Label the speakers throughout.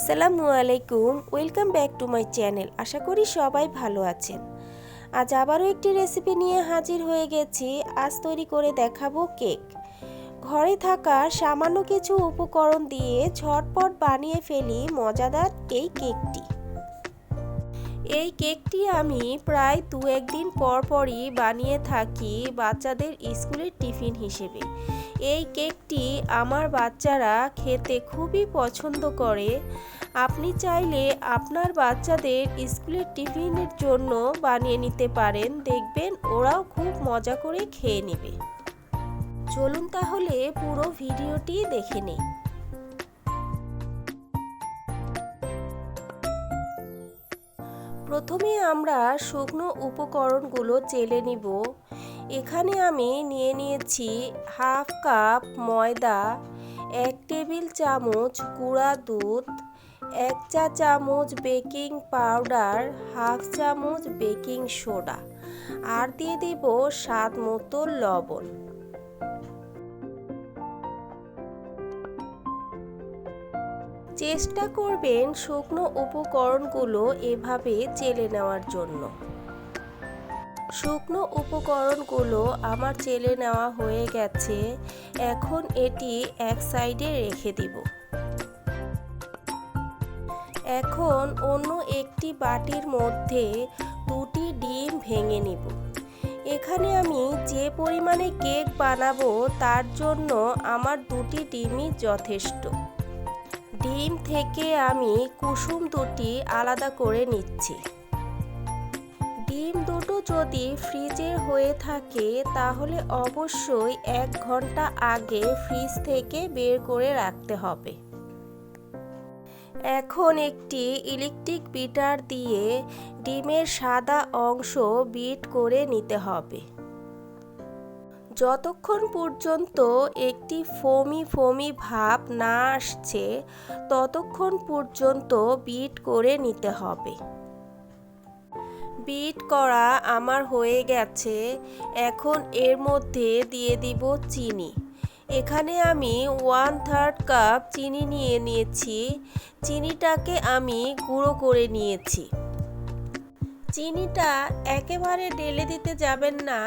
Speaker 1: আসসালামু আলাইকুম, welcome back to my channel. আশা করি সবাই ভালো আছেন। আজ আবারও একটি রেসিপি নিয়ে হাজির হয়ে গেছি। আজ তৈরি করে দেখাবো কেক। ঘরে থাকা সামান্য কিছু উপকরণ দিয়ে ঝটপট বানিয়ে ফেলি মজাদার এই কেকটি। এই কেকটি আমি প্রায় দু একদিন পর পরই বানিয়ে থাকি বাচ্চাদের স্কুলের টিফিন হিসেবে। এই কেকটি আমার বাচ্চারা খেতে খুবই পছন্দ করে। আপনি চাইলে আপনার বাচ্চাদের স্কুলের টিফিনের জন্য বানিয়ে নিতে পারেন। দেখবেন ওরাও খুব মজা করে খেয়ে নেবে। চলুন তাহলে পুরো ভিডিওটি দেখে নিই। প্রথমে আমরা শুকনো উপকরণগুলো চেলে নিব। এখানে আমি নিয়ে নিয়েছি হাফ কাপ ময়দা, এক টেবিল চামচ গুঁড়া দুধ, এক চা চামচ বেকিং পাউডার, হাফ চামচ বেকিং সোডা, আর দিয়ে দেব স্বাদ মতো লবণ। চেষ্টা করবেন শুকনো উপকরণগুলো এভাবে চেলে নেওয়ার জন্য। শুকনো উপকরণগুলো আমার চেলে নেওয়া হয়ে গেছে। এখন এটি এক সাইডে রেখে দিব। এখন অন্য একটি বাটির মধ্যে দুটি ডিম ভেঙে নিব। এখানে আমি যে পরিমাণে কেক বানাবো তার জন্য আমার দুটি ডিমই যথেষ্ট। ডিম থেকে আমি কুসুম দুটি আলাদা করে নিচ্ছি। ডিম দুটো যদি ফ্রিজের হয়ে থাকে, তাহলে অবশ্যই এক ঘণ্টা আগে ফ্রিজ থেকে বের করে রাখতে হবে। এখন একটি ইলেকট্রিক বিটার দিয়ে ডিমের সাদা অংশ বিট করে নিতে হবে। যতক্ষণ পর্যন্ত একটি ফোমি ফোমি ভাব না আসছে, ততক্ষণ পর্যন্ত বিট করে নিতে হবে। বিট করা আমার হয়ে গেছে, এখন এর মধ্যে দিয়ে দিব চিনি। এখানে আমি ওয়ান থার্ড কাপ চিনি নিয়ে নিয়েছি, চিনিটাকে আমি গুঁড়ো করে নিয়েছি। চিনিটা একেবারে ঢেলে দিতে যাবেন না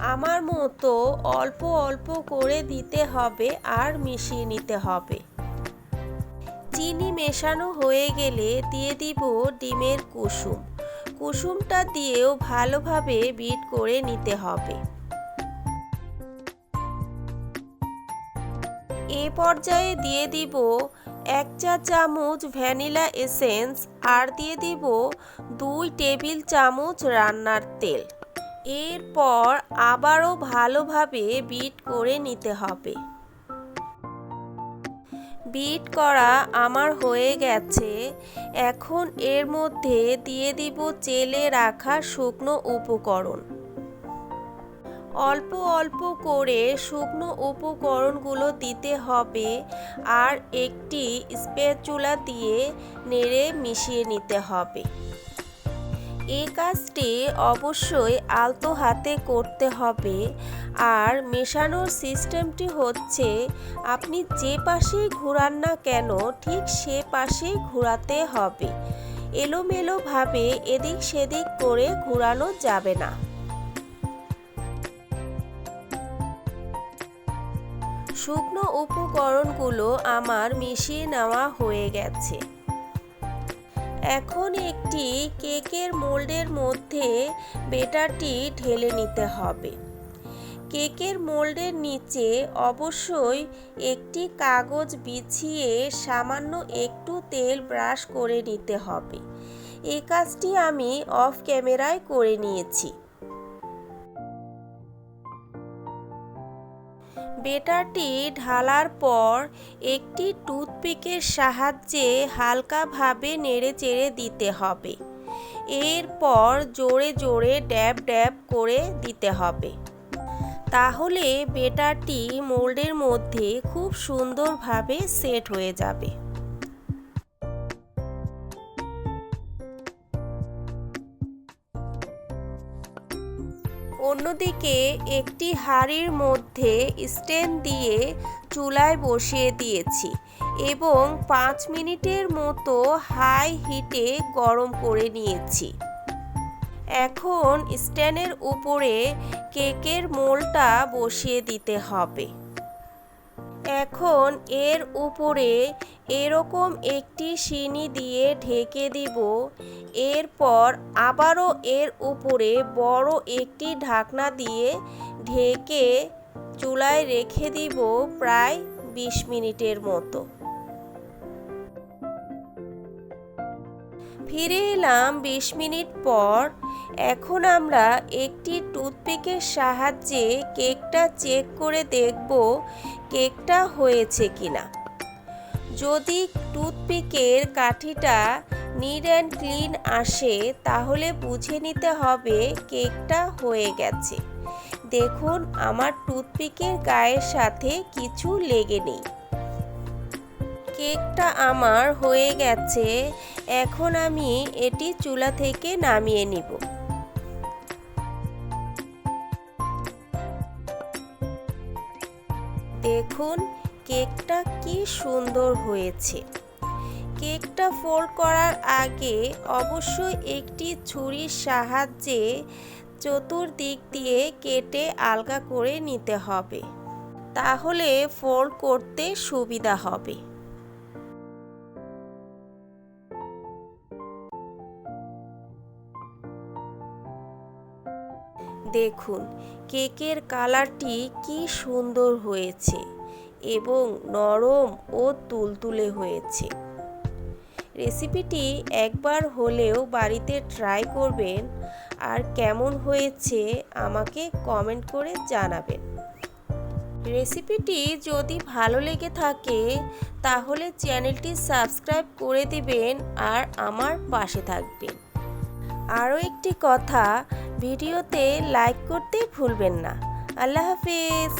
Speaker 1: আমার মতো অল্প অল্প করে দিতে হবে আর মিশিয়ে নিতে হবে। চিনি মেশানো হয়ে গেলে দিয়ে দিব ডিমের কুসুম। কুসুমটা দিয়েও ভালোভাবে বিট করে নিতে হবে। এ পর্যায়ে দিয়ে দিব এক চা চামচ ভ্যানিলা এসেন্স আর দিয়ে দিব দুই টেবিল চামচ রান্নার তেল। এরপর আবারও ভালোভাবে বিট করে নিতে হবে। বিট করা আমার হয়ে গেছে। এখন এর মধ্যে দিয়ে দিব চেলে রাখা শুকনো উপকরণ। অল্প অল্প করে শুকনো উপকরণগুলো দিতে হবে আর একটি স্প্যাচুলা দিয়ে নেড়ে মিশিয়ে নিতে হবে। এই কাজটি অবশ্যই আলতো হাতে করতে হবে। আর মেশানোর সিস্টেমটি হচ্ছে, আপনি যে পাশেই ঘোরান না কেন, ঠিক সে পাশেই ঘোরাতে হবে। এলোমেলোভাবে এদিক সেদিক করে ঘোরানো যাবে না। শুকনো উপকরণগুলো আমার মিশিয়ে নেওয়া হয়ে গেছে। এখন একটি কেকের মোল্ডের মধ্যে বেটারটি ঢেলে নিতে হবে। কেকের মোল্ডের নিচে অবশ্যই একটি কাগজ বিছিয়ে সামান্য একটু তেল ব্রাশ করে নিতে হবে। এই কাজটি আমি অফ ক্যামেরায় করে নিয়েছি। বেটারটি ঢালার পর একটি টুথপিকের সাহায্যে হালকাভাবে নেড়ে চেড়ে দিতে হবে। এরপর জোরে জোরে ড্যাব ড্যাব করে দিতে হবে। তাহলে বেটারটি মোল্ডের মধ্যে খুব সুন্দরভাবে সেট হয়ে যাবে। অন্যদিকে একটি হাঁড়ির মধ্যে স্ট্যান্ড দিয়ে চুলায় বসিয়ে দিয়েছি এবং পাঁচ মিনিটের মতো হাই হিটে গরম করে নিয়েছি। এখন স্ট্যান্ডের উপরে কেকের মোলটা বসিয়ে দিতে হবে। এখন এর উপরে এরকম একটি সিনি দিয়ে ঢেকে দিব। এরপর আবারও এর উপরে বড় একটি ঢাকনা দিয়ে ঢেকে চুলায় রেখে দিব প্রায় বিশ মিনিটের মতো। ফিরে এলাম বিশ মিনিট পর। এখন আমরা একটি টুথপিকের সাহায্যে কেকটা চেক করে দেখব কেকটা হয়েছে কিনা। যদি টুথপিকের কাঠিটা নিড অ্যান্ড ক্লিন আসে, তাহলে বুঝে নিতে হবে কেকটা হয়ে গেছে। দেখুন, আমার টুথপিকের গায়ের সাথে কিছু লেগে নেই। কেকটা আমার হয়ে গেছে। এখন আমি এটি চুলা থেকে নামিয়ে নিব। দেখুন, কেকটা কি সুন্দর হয়েছে। কেকটা ফোল্ড করার আগে অবশ্যই একটি ছুরির সাহায্যে চতুর্দিক দিয়ে কেটে আলগা করে নিতে হবে। তাহলে ফোল্ড করতে সুবিধা হবে। দেখুন, কেকের কালারটি কি সুন্দর হয়েছে এবং নরম ও তুলতুলে হয়েছে। রেসিপিটি একবার হলেও বাড়িতে ট্রাই করবেন আর কেমন হয়েছে আমাকে কমেন্ট করে জানাবেন। রেসিপিটি যদি ভালো লেগে থাকে, তাহলে চ্যানেলটি সাবস্ক্রাইব করে দিবেন আর আমার পাশে থাকবেন। আরও একটি কথা ভিডিওতে লাইক করতে ভুলবেন না। আল্লাহ হাফিজ।